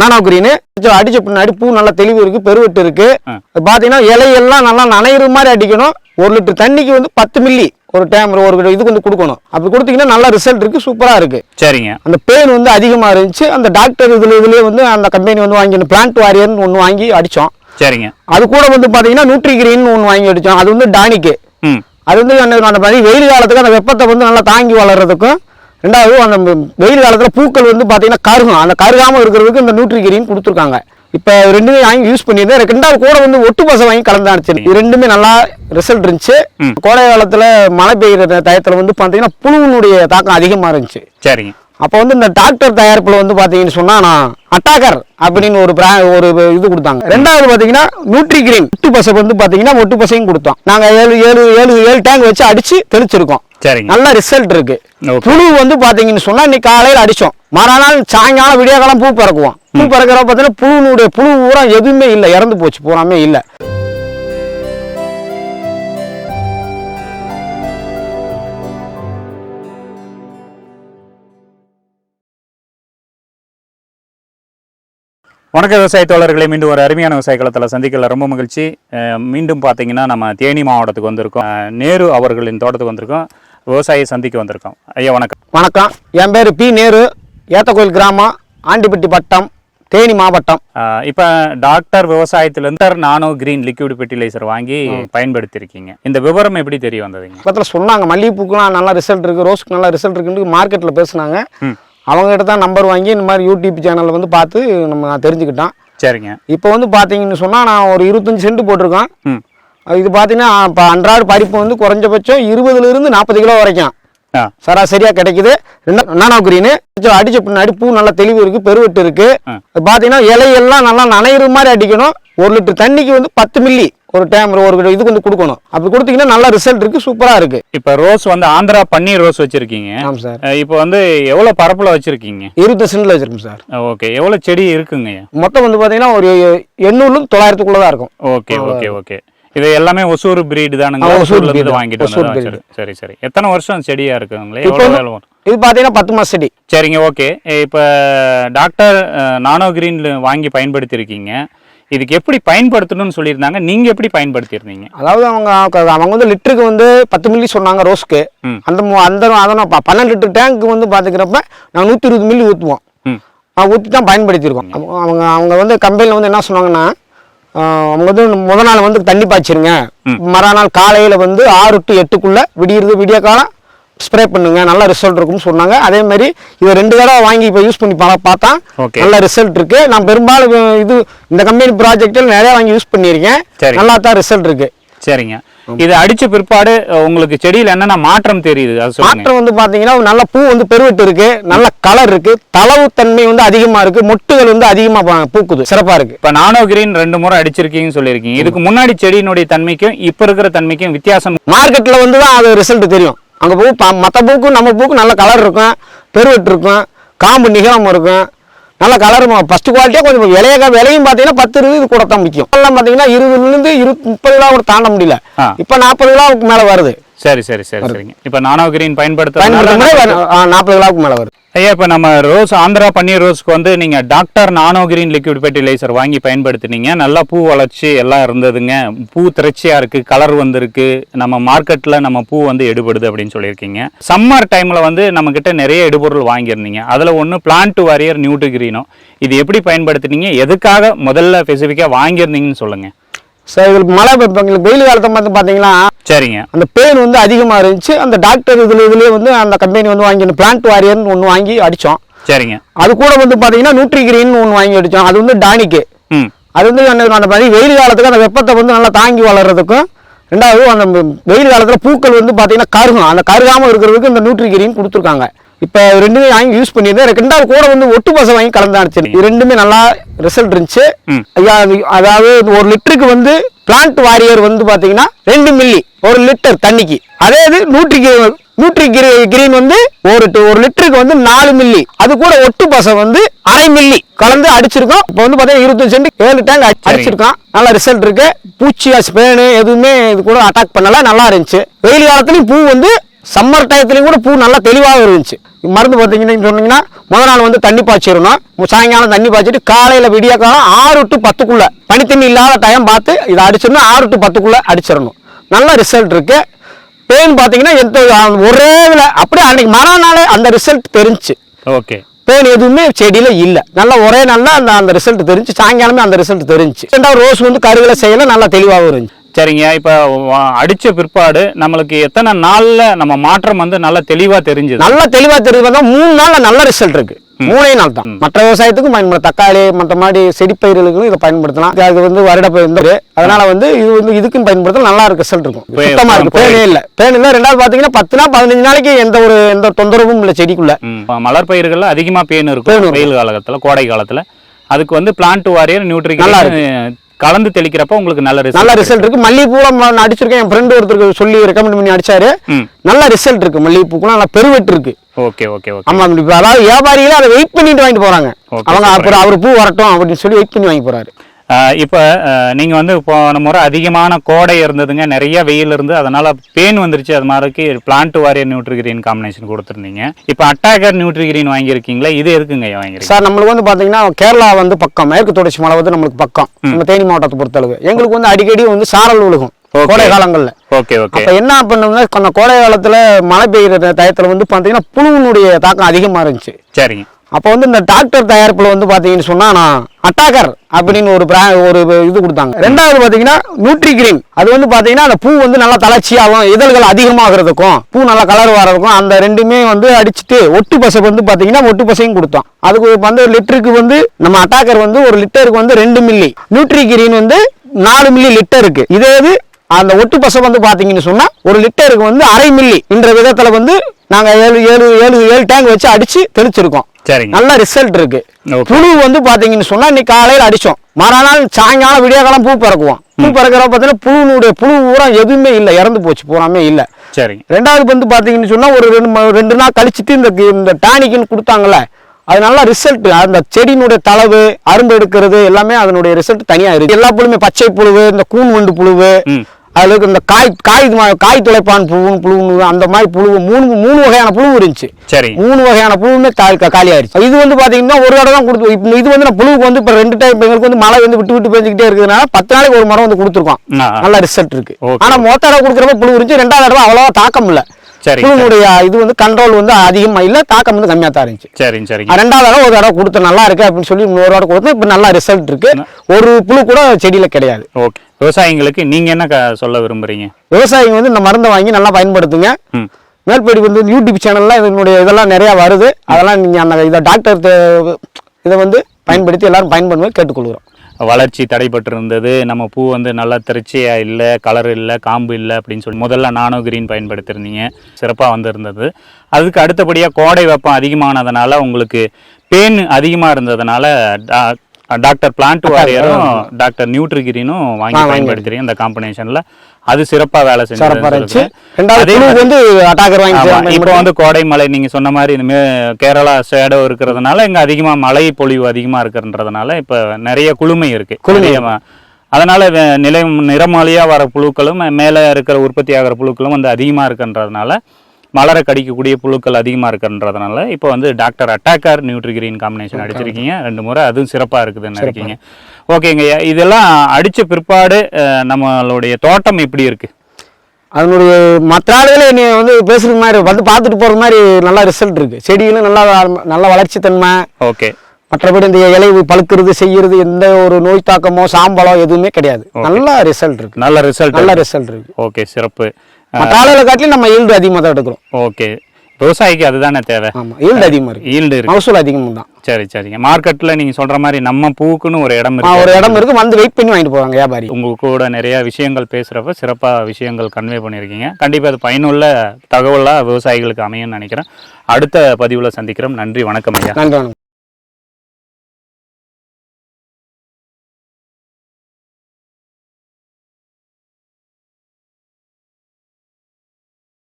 நானா கிரீனு அடிச்ச பின்னாடி பூ நல்லா தெளிவு இருக்கு பெருவெட்டு இருக்கு. பாத்தீங்கன்னா இலையெல்லாம் நல்லா நனையிற மாதிரி அடிக்கணும். ஒரு லிட்டர் தண்ணிக்கு வந்து பத்து மில்லி ஒரு டைம் ஒரு இதுக்கு வந்து கொடுக்கணும். அப்படி கொடுத்தீங்கன்னா நல்ல ரிசல்ட் இருக்கு சூப்பரா இருக்கு. சரிங்க. அந்த பெயின் வந்து அதிகமா இருந்துச்சு. அந்த டாக்டர் இதுல இதுலயே வந்து அந்த கம்பெனி வந்து வாங்கி பிளான்ட் வாரியர்னு ஒன்று வாங்கி அடிச்சோம். சரிங்க. அது கூட வந்து பாத்தீங்கன்னா நியூட்ரி கிரீன் ஒன்று வாங்கி அடிச்சோம். அது வந்து டானிக்கு அது வந்து அந்த வெயில் காலத்துக்கு அந்த வெப்பத்தை வந்து நல்லா தாங்கி வளர்றதுக்கும் ரெண்டாவது அந்த வெயில் காலத்தில் பூக்கள் வந்து பார்த்தீங்கன்னா கருகும். அந்த கருகாமல் இருக்கிறதுக்கு இந்த நியூட்ரி கிரீன் கொடுத்துருக்காங்க. இப்போ ரெண்டுமே வாங்கி யூஸ் பண்ணியிருந்தேன். ரெண்டாவது கூட வந்து ஒட்டு பசை வாங்கி கலந்தாச்சு இது ரெண்டுமே நல்லா ரிசல்ட் இருந்துச்சு. கோடை காலத்தில் மழை பெய்யுற டயத்தில் வந்து பார்த்தீங்கன்னா புழுவினுடைய தாக்கம் அதிகமாக இருந்துச்சு. சரிங்க. அப்போ வந்து இந்த டாக்டர் தயாரிப்பில் வந்து பார்த்தீங்கன்னு சொன்னால் நான் அட்டாக்கர் அப்படின்னு ஒரு பிரா ஒரு இது கொடுத்தாங்க. ரெண்டாவது பார்த்தீங்கன்னா நியூட்ரி கிரீன் ஒட்டு பசை வந்து பார்த்தீங்கன்னா ஒட்டு பசையும் கொடுத்தோம். நாங்கள் ஏழு ஏழு ஏழு ஏழு டேங்க் வச்சு அடிச்சு தெளிச்சிருக்கோம். சரிங்க. நல்ல ரிசல்ட் இருக்கு. புழு வந்து பாத்தீங்கன்னு சொன்னா இன்னைக்கு காலையில அடிச்சோம். மறுநாள் சாயங்காலம் விடிய காலம் பூ பறக்குவோம். பூ பறக்கிற பார்த்தீங்கன்னா புழுனுடைய புழு பூரா எதுவுமே இல்லை. இறந்து போச்சு பூராமே இல்லை. வணக்க விவசாய தோழர்களை மீண்டும் ஒரு அருமையான விவசாய களத்தில் சந்திக்கல. ரொம்ப மகிழ்ச்சி. மீண்டும் பார்த்தீங்கன்னா நம்ம தேனி மாவட்டத்துக்கு வந்திருக்கோம். நேரு அவர்களின் தோட்டத்துக்கு வந்திருக்கோம். விவசாயியை சந்திக்க வந்திருக்கோம். ஐயா வணக்கம். வணக்கம். என் பேர் பி நேரு. ஏத்தக்கோயில் கிராமம் ஆண்டிப்பட்டி பட்டம் தேனி மாவட்டம். இப்ப டாக்டர் விவசாயத்திலிருந்து நானோ கிரீன் லிக்விட் ஃபெர்டிலைசர் வாங்கி பயன்படுத்தியிருக்கீங்க இந்த விவரம் எப்படி தெரிய வந்ததுங்க? பக்கத்தில் சொன்னாங்க மல்லிகைப்பூக்கெலாம் நல்லா ரிசல்ட் இருக்குது ரோஸ்க்கு நல்லா ரிசல்ட் இருக்குன்னு மார்க்கெட்டில் பேசுனாங்க. அவங்ககிட்ட தான் நம்பர் வாங்கி இந்த மாதிரி யூடியூப் சேனலில் வந்து பார்த்து நம்ம நான் தெரிஞ்சுக்கிட்டேன். சரிங்க. இப்போ வந்து பார்த்தீங்கன்னு சொன்னால் நான் ஒரு இருபத்தஞ்சி சென்ட் போட்டிருக்கேன். இது பார்த்தீங்கன்னா இப்போ அன்றாட பறிப்பு வந்து குறைஞ்சபட்சம் இருபதுலேருந்து நாற்பது கிலோ வரைக்கும். சராசரியாக கிடைக்குது. Nano green. அடிச்ச பின்னாடி பூ நல்லா தெளிவு இருக்கு பெருவெட்டு இருக்கு. ஆ. அது பார்த்தீங்கன்னா இலையெல்லாம் நல்லா நனையிற மாதிரி அடிக்கணும். ஒரு லிட்டர் தண்ணிக்கு வந்து பத்து மில்லி ஒரு டைம் ஒரு இதுக்கு வந்து கொடுக்கணும். அப்படி கொடுத்தீங்கன்னா நல்ல ரிசல்ட் இருக்கு சூப்பராக இருக்கு. இப்ப ரோஸ் வந்து ஆந்திரா பன்னீர் ரோஸ் வச்சிருக்கீங்க. சார் இப்போ வந்து எவ்வளவு பரப்புல வச்சிருக்கீங்க? இருபது சென்டில் வச்சிருக்கோம் சார் ஓகே எவ்வளவு செடி இருக்குங்க? மொத்தம் வந்து பார்த்தீங்கன்னா ஒரு எண்ணூறுலேருந்து தொள்ளாயிரத்துக்குள்ளே தான் இருக்கும். ஓகே ஓகே ஓகே இது எல்லாமே ஒசூர் பிரீடு தானுங்க ஒசூர்ல இருந்து. வாங்கிட்டு? சரி சரி எத்தனை வருஷம் செடியா இருக்குங்களே? இது பார்த்தீங்கன்னா பத்து மாச செடி. சரிங்க ஓகே இப்போ டாக்டர் நானோ கிரீன் வாங்கி பயன்படுத்தியிருக்கீங்க. இதுக்கு எப்படி பயன்படுத்தணும்னு சொல்லியிருந்தாங்க. நீங்க எப்படி பயன்படுத்தியிருந்தீங்க? அதாவது அவங்க அவங்க வந்து லிட்டருக்கு வந்து பத்து மில்லி சொன்னாங்க ரோஸ்க்கு. அந்த அந்த அதனால் பன்னெண்டு லிட்டர் டேங்க் வந்து பார்த்துக்கிறப்ப நாங்கள் நூற்றி இருபது மில்லி ஊற்றுவோம் ஊற்றி தான் பயன்படுத்தியிருக்கோம். அவங்க- அவங்க வந்து கம்பெனியில் வந்து என்ன சொன்னாங்கன்னா அவங்க வந்து முத நாள் வந்து தண்ணி பாய்ச்சிருங்க. மறுநாள் காலையில் வந்து ஆறு டு எட்டுக்குள்ளே விடியிறது விடிய காலம் ஸ்ப்ரே பண்ணுங்க நல்ல ரிசல்ட் இருக்கும்னு சொன்னாங்க. அதே மாதிரி இதை ரெண்டு தடவை வாங்கி இப்போ யூஸ் பண்ணி பார்த்தா. நல்ல ரிசல்ட் இருக்கு. நான் பெரும்பாலும் இது இந்த கம்பெனி ப்ராஜெக்டில் நிறைய வாங்கி யூஸ் பண்ணியிருக்கேன். நல்லா தான் ரிசல்ட் இருக்கு. சரிங்க. இது அடிச்ச பிற்பாடு உங்களுக்கு செடியில என்னென்ன மாற்றம் தெரியுது? மாற்றம் வந்து பாத்தீங்கன்னா நல்ல பூ வந்து பெருவெட்டு இருக்கு. நல்ல கலர் இருக்கு. தளவு தன்மை வந்து அதிகமா இருக்கு. மொட்டுகள் வந்து அதிகமா பூக்குது. சிறப்பா இருக்கு. இப்போ நானோ கிரீன் ரெண்டு முறை அடிச்சிருக்கீங்கன்னு சொல்லியிருக்கீங்க. இதுக்கு முன்னாடி செடியினுடைய தன்மைக்கும் இப்போ இருக்கிற தன்மைக்கும் வித்தியாசம் மார்க்கெட்ல வந்து தான் அது ரிசல்ட் தெரியும். அங்க பூ ப- மத்த பூக்கும் நம்ம பூக்கும் நல்ல கலர் இருக்கும். பெருவெட்டு இருக்கும் காம்பு நிகரம் இருக்கும். நல்ல கலர் ஃபர்ஸ்ட் குவாலிட்டியாக கொஞ்சம் விலைய விலையும் பார்த்தீங்கன்னா பத்து இருபது இது கூட தான் முக்கியம் எல்லாம் பார்த்தீங்கன்னா இருபதுலேருந்து இருபது முப்பது கிலோ கூட தாண்ட முடியல. இப்போ நாற்பது கிலோவுக்கு மேலே வருது. சரி சரி சரி சரிங்க. இப்போ நானோ கிரீன் பயன்படுத்த நாற்பது கிலோவுக்கு மேலே வருது. ஐயா இப்போ நம்ம ரோஸ் ஆந்திரா பன்னீர் ரோஸ்க்கு வந்து நீங்கள் doctor nano green liquid fertilizer வாங்கி பயன்படுத்தினீங்க. நல்லா பூ வளர்ச்சி எல்லாம் இருந்ததுங்க. பூ திரட்சியாக இருக்குது கலர் வந்திருக்கு. நம்ம மார்க்கெட்டில் நம்ம பூ வந்து எடுபடுது அப்படின்னு சொல்லியிருக்கீங்க. சம்மர் டைமில் வந்து நம்மக்கிட்ட நிறைய எடுபொருள் வாங்கியிருந்தீங்க. அதில் ஒன்று பிளான்ட் வாரியர் நியூட்டு கிரீனோ இது எப்படி பயன்படுத்தினீங்க? எதுக்காக முதல்ல ஸ்பெசிஃபிக்காக வாங்கியிருந்தீங்கன்னு சொல்லுங்கள் சார் எங்களுக்கு மழை இப்போ எங்களுக்கு வெயில் காலத்தை பார்த்து பார்த்தீங்கன்னா சரிங்க. அந்த பெயின் வந்து அதிகமாக இருந்துச்சு. அந்த டாக்டர் இதில் இதுலேயே வந்து அந்த கம்பெனி வந்து வாங்கி பிளான்ட் வாரியர்னு ஒன்று வாங்கி அடித்தோம் சரிங்க. அது கூட வந்து பார்த்தீங்கன்னா நியூட்ரி கிரீன் ஒன்று வாங்கி அடித்தோம் அது வந்து டானிக்கு ம். அது வந்து அந்த அந்த மாதிரி வெயில் காலத்துக்கு அந்த வெப்பத்தை வந்து நல்லா தாங்கி வளர்றதுக்கும் ரெண்டாவது அந்த வெயில் காலத்தில் பூக்கள் வந்து பார்த்தீங்கன்னா கருகும். அந்த கருகாமல் இருக்கிறதுக்கு இந்த நியூட்ரி கிரீன் கொடுத்துருக்காங்க. இப்போ ரெண்டுமே வாங்கி யூஸ் பண்ணியிருந்தேன் ரெண்டாவது கூட வந்து ஒட்டு பசை வாங்கி கலந்தாச்சு இது ரெண்டுமே நல்லா ரிசல்ட் இருந்துச்சு. அதாவது ஒரு லிட்டருக்கு வந்து பிளான்ட் வாரியர் வந்து பார்த்தீங்கன்னா ரெண்டு மில்லி ஒரு லிட்டர் தண்ணிக்கு. அதே இது நூற்றி நியூட்ரி கிரீன் வந்து ஒரு ஒரு லிட்டருக்கு வந்து நாலு மில்லி அது கூட ஒட்டு பசை வந்து அரை மில்லி கலந்து அடிச்சிருக்கோம். இப்போ வந்து பார்த்தீங்கன்னா இருபத்தஞ்சு சென்ட் ஏழு டேங்க் அடி- அடிச்சிருக்கோம் நல்ல ரிசல்ட் இருக்கு. பூச்சி ஸ்பேனு எதுவுமே இது கூட அட்டாக் பண்ணல. நல்லா இருந்துச்சு. வெயில் காலத்துலயும் பூ வந்து சம்மர் டயத்துலையும் கூட பூ நல்லா தெளிவாக இருந்துச்சு. மருந்து பார்த்தீங்கன்னு சொன்னீங்கன்னா முதல் நாள் வந்து தண்ணி பாய்ச்சிடணும். சாயங்காலம் தண்ணி பாய்ச்சிட்டு காலையில் விடிய காலம் ஆறு டு பத்துக்குள்ள பனி தண்ணி இல்லாத டைம் பார்த்து இதை அடிச்சிடணும். ஆறு டு பத்துக்குள்ள அடிச்சிடணும். நல்ல ரிசல்ட் இருக்கு. பெயின் பார்த்தீங்கன்னா எந்த ஒரே இதில் அப்படியே அன்னைக்கு மறுநாளே அந்த ரிசல்ட் தெரிஞ்சுச்சு. ஓகே. பெயின் எதுவுமே செடியில இல்ல. நல்லா ஒரே நாள்ல அந்த அந்த ரிசல்ட் தெரிஞ்சு சாயங்காலமே அந்த ரிசல்ட் தெரிஞ்சு ரெண்டாவது ரோஸ் வந்து கருவில செய்யல. நல்லா தெளிவாகவும் இருந்துச்சு. சரிங்க இப்போ அடிச்ச பிற்பாடு நம்மளுக்கு எத்தனை நாள்ல நம்ம மாற்றம் வந்து நல்லா தெளிவா தெரிஞ்சுது? நல்லா தெளிவா தெரிஞ்சு மூணு நாள்ல நல்ல ரிசல்ட் இருக்கு. மூணே நாள் தான். மற்ற விவசாயத்துக்கும் பயன்படும் தக்காளி மற்ற மாதிரி செடி பயிர்களுக்கும் இதை பயன்படுத்தலாம். அது வந்து வருட பயிர் அதனால வந்து இது வந்து இதுக்கும் பயன்படுத்தலாம் நல்லா இருக்கு ரிசல்ட் இருக்கும். சுத்தமா இருக்கு. பேனே இல்ல. பேன் இல்ல ரெண்டாவது பாத்தீங்கன்னா பத்து நாள் பதினஞ்சு நாளைக்கு எந்த ஒரு எந்த தொந்தரவும் இல்லை செடிக்குள்ள. மலர் பயிர்கள்ல அதிகமா பேன் இருக்கும். வெயில் காலத்துல கோடை காலத்துல. அதுக்கு வந்து பிளான்ட் வாரியர் நியூட்ரிக் நல்லா கலந்து தெளிக்கிறப்ப உங்களுக்கு நல்ல நல்ல ரிசல்ட் ரிசல்ட் இருக்கு. மல்லிகைப்பூல நான் அடிச்சிருக்கேன். என் ஃப்ரெண்டு ஒருத்தருக்கு சொல்லி ரெக்கமெண்ட் பண்ணி அடிச்சாரு. நல்ல ரிசல்ட் இருக்கு. மல்லிகைப்பூக்குலாம் நல்லா பெருவெட்டு இருக்கு. Okay okay okay. ஆமா இப்ப அதாவது வியாபாரிகளே அதை வெயிட் பண்ணிட்டு வாங்கிட்டு போறாங்க. அவங்க. அப்புறம் அவர் பூ வரட்டும் அப்படின்னு சொல்லி வெயிட் பண்ணி வாங்கி போறாரு. இப்போ நீங்கள் வந்து போன முறை அதிகமான கோடை இருந்ததுங்க. நிறைய வெயில் இருந்து அதனால பேன் வந்துருச்சு. அது மாதிரிக்கு பிளான்ட் வாரியர் நியூட்ரிகிரீன் காம்பினேஷன் கொடுத்துருந்தீங்க. இப்போ அட்டாகர் நியூட்ரிகிரீன் வாங்கியிருக்கீங்களா இது எதுக்குங்க ஐயா வாங்கிருக்கீங்க சார் நம்மளுக்கு வந்து பாத்தீங்கன்னா கேரளா வந்து பக்கம். மேற்கு தொடர்ச்சி மலை வந்து நம்மளுக்கு பக்கம். நம்ம தேனி மாவட்டத்தை பொறுத்தளவு. எங்களுக்கு வந்து அடிக்கடி வந்து சாரல் விழுகும். கோடை காலங்கள்ல. Okay okay. அப்ப என்ன பண்ணும்னா அந்த கோடை காலத்துல மழை பெய்யுற டயத்துல வந்து பாத்தீங்கன்னா புழுவினுடைய தாக்கம் அதிகமா இருந்துச்சு. சரிங்க. அப்போ வந்து இந்த டாக்டர் தயாரிப்பில் வந்து பார்த்தீங்கன்னு சொன்னால் நான் அட்டாக்கர் அப்படின்னு ஒரு brand- ஒரு இது கொடுத்தாங்க. ரெண்டாவது பார்த்தீங்கன்னா நியூட்ரி கிரீன் அது வந்து பார்த்தீங்கன்னா அந்த பூ வந்து நல்லா தளர்ச்சியாகும் இதழ்கள் அதிகமாகிறதுக்கும் பூ நல்லா கலர் வர்றதுக்கும் அந்த ரெண்டுமே வந்து அடிச்சுட்டு ஒட்டு பசை வந்து பார்த்தீங்கன்னா ஒட்டு பசையும் கொடுத்தோம். அதுக்கு வந்து லிட்டருக்கு வந்து நம்ம அட்டாக்கர் வந்து ஒரு லிட்டருக்கு வந்து ரெண்டு மில்லி. நியூட்ரி கிரீன் வந்து நாலு மில்லி லிட்டருக்கு. இதே இது அந்த ஒட்டு பசை வந்து பார்த்தீங்கன்னு சொன்னால் ஒரு லிட்டருக்கு வந்து அரை மில்லி என்ற விதத்தில் வந்து நாங்க ஏழு ஏழு ஏழு ஏழு டேங்க் வச்சு அடிச்சு தெளிச்சிருக்கோம். சரிங்க. நல்ல ரிசல்ட் இருக்கு. புழு வந்து பாத்தீங்கன்னு சொன்னா இன்னைக்கு காலையில அடிச்சோம். மறுநாள் சாயங்காலம் விடிய காலம் பூ பறக்குவோம். பூ பறக்கிறப்ப பார்த்தீங்கன்னா புழுனுடைய புழு பூரா எதுவுமே இல்லை. இறந்து போச்சு. பூராமே இல்லை. சரிங்க. ரெண்டாவது வந்து பாத்தீங்கன்னு சொன்னா ஒரு ரெண்டு ரெண்டு நாள் கழிச்சிட்டு இந்த இந்த டானிக்னு கொடுத்தாங்கல்ல அது நல்ல ரிசல்ட் அந்த செடியினுடைய தளவு அரும்பு எடுக்கிறது எல்லாமே அதனுடைய ரிசல்ட் தனியா இருக்கு. எல்லா புழுமே பச்சை புழுவு இந்த கூன் வண்டு புழுவு அதுல இந்த காய் காய் காய் துளைப்பான் புழு புழு அந்த மாதிரி புழு மூணு மூணு வகையான புழு இருந்துச்சு. சரிங்க மூணு வகையான புழுவுமே காலி காலி ஆயிடுச்சு இது வந்து பாத்தீங்கன்னா ஒரு தடவை தான் கொடுத்து இப்போ இது வந்து நான் புழுவுக்கு வந்து இப்போ ரெண்டு டைம் எங்களுக்கு வந்து மழை வந்து விட்டு விட்டு பெஞ்சுக்கிட்டே இருக்கிறதுனால பத்து நாளைக்கு ஒரு மரம் வந்து கொடுத்துருக்கோம். நல்ல ரிசல்ட் இருக்கு. Okay. ஆனா மொத்த தடவை கொடுக்குறப்ப புழு இருந்துச்சு. ரெண்டாவது தடவை அவ்வளவா தாக்கம் இல்ல. சரிங்க புழுனுடைய இது வந்து கண்ட்ரோல் வந்து அதிகமா இல்ல தாக்கம் வந்து கம்மியா தான் இருந்துச்சு. சரிங்க சரிங்க. ஆ, ரெண்டாவது தடவை ஒரு தடவை கொடுத்து நல்லா இருக்கு அப்படின்னு சொல்லி இன்னொரு தடவை கொடுத்து இப்போ நல்ல ரிசல்ட் இருக்கு. ஒரு புழு கூட செடியில கிடையாது. ஓகே. விவசாயிங்களுக்கு நீங்க என்ன சொல்ல விரும்புறீங்க? விவசாயிங்க வந்து இந்த மருந்தை வாங்கி நல்லா பயன்படுத்துங்க. ம். மேல்படி வந்து யூடியூப் சேனல்ல இதனுடைய இதெல்லாம் நிறைய வருது. அதெல்லாம் நீங்க அந்த இதை டாக்டர் இதை வந்து பயன்படுத்தி எல்லாரும் பயன்படுத்தி கேட்டுக்கொள்கிறோம். வளர்ச்சி தடைபட்டு இருந்தது நம்ம பூ வந்து நல்லா திருச்சியாக இல்லை கலர் இல்லை காம்பு இல்லை அப்படின்னு சொல்லி முதல்ல நானோ கிரீன் பயன்படுத்தியிருந்தீங்க சிறப்பாக வந்திருந்தது. அதுக்கு அடுத்தபடியாக கோடை வெப்பம் அதிகமானதுனால உங்களுக்கு பேன் அதிகமாக இருந்ததுனால டாக்டர் பிளான்ட் வாரியரும் டாக்டர் நியூட்ரிகிரீனும் வாங்கி. பயன்படுத்துறீங்க இந்த காம்பினேஷன்ல அது வேலை சிறப்பா இருந்துச்சு செஞ்சு வந்து அட்டாக்கர் வாங்கி இப்போ வந்து கோடை மழை நீங்க சொன்ன மாதிரி இனிமே கேரளா ஷேடோ இருக்கிறதுனால இங்க அதிகமா மழை பொழிவு அதிகமா இருக்குன்றதுனால இப்ப நிறைய குளுமை இருக்கு குளுமை. நிறைய ம- அதனால நிலை நிறமாலியா வர புழுக்களும் மேலே இருக்கிற உற்பத்தி ஆகிற புழுக்களும் வந்து அதிகமா இருக்குன்றதுனால மலரை கடிக்கக்கூடிய புழுக்கள் அதிகமா இருக்குன்றதுனால இப்போ வந்து டாக்டர் அட்டாக்கர் நியூட்ரிகிரீன் காம்பினேஷன் அடிச்சிருக்கீங்க. ரெண்டு முறை அதுவும் சிறப்பா இருக்குதுன்னு இருக்கீங்க ஓகேங்க இதெல்லாம் அடிச்ச பிற்பாடு நம்மளுடைய தோட்டம் எப்படி இருக்கு? அதனுடைய மற்ற ஆளுகளே நீ வந்து பேசுறது மாதிரி வந்து பார்த்துட்டு போற மாதிரி நல்ல ரிசல்ட் இருக்கு. செடிகளும் நல்லா நல்ல வளர்ச்சி தன்மை. ஓகே. மற்றபடி இந்த இலை பழுக்கிறது செய்யறது எந்த ஒரு நோய் தாக்கமோ சாம்பலோ எதுவுமே கிடையாது. நல்ல ரிசல்ட் இருக்கு. நல்ல ரிசல்ட் நல்ல ரிசல்ட் இருக்கு. ஓகே சிறப்பு. மற்ற ஆளுகளை காட்டிலும் நம்ம ஈல்டு அதிகமாக தான் எடுக்கிறோம். ஓகே. விவசாயிக்கு அதுதானே தேவை? ஆமா ஈல்டு அதிகமாக இருக்கு. ஈல்டு இருக்கு. மகசூல் அதிகம் தான். சரி சரிங்க. மார்க்கெட்ல நீங்க சொல்ற மாதிரி நம்ம பூவுக்குன்னு ஒரு இடம் இருக்கு ஒரு இடம் இருக்கு. வந்து வெயிட் பண்ணி வாங்கிட்டு போவாங்க வியாபாரி. உங்க கூட நிறைய விஷயங்கள் பேசுறப்ப சிறப்பா விஷயங்கள் கன்வே பண்ணியிருக்கீங்க. கண்டிப்பா அது பயனுள்ள தகவலா விவசாயிகளுக்கு அமையும்னு நினைக்கிறேன். அடுத்த பதிவுல சந்திக்கிறோம். நன்றி வணக்கம் ஐயா. நன்றி வணக்கம்.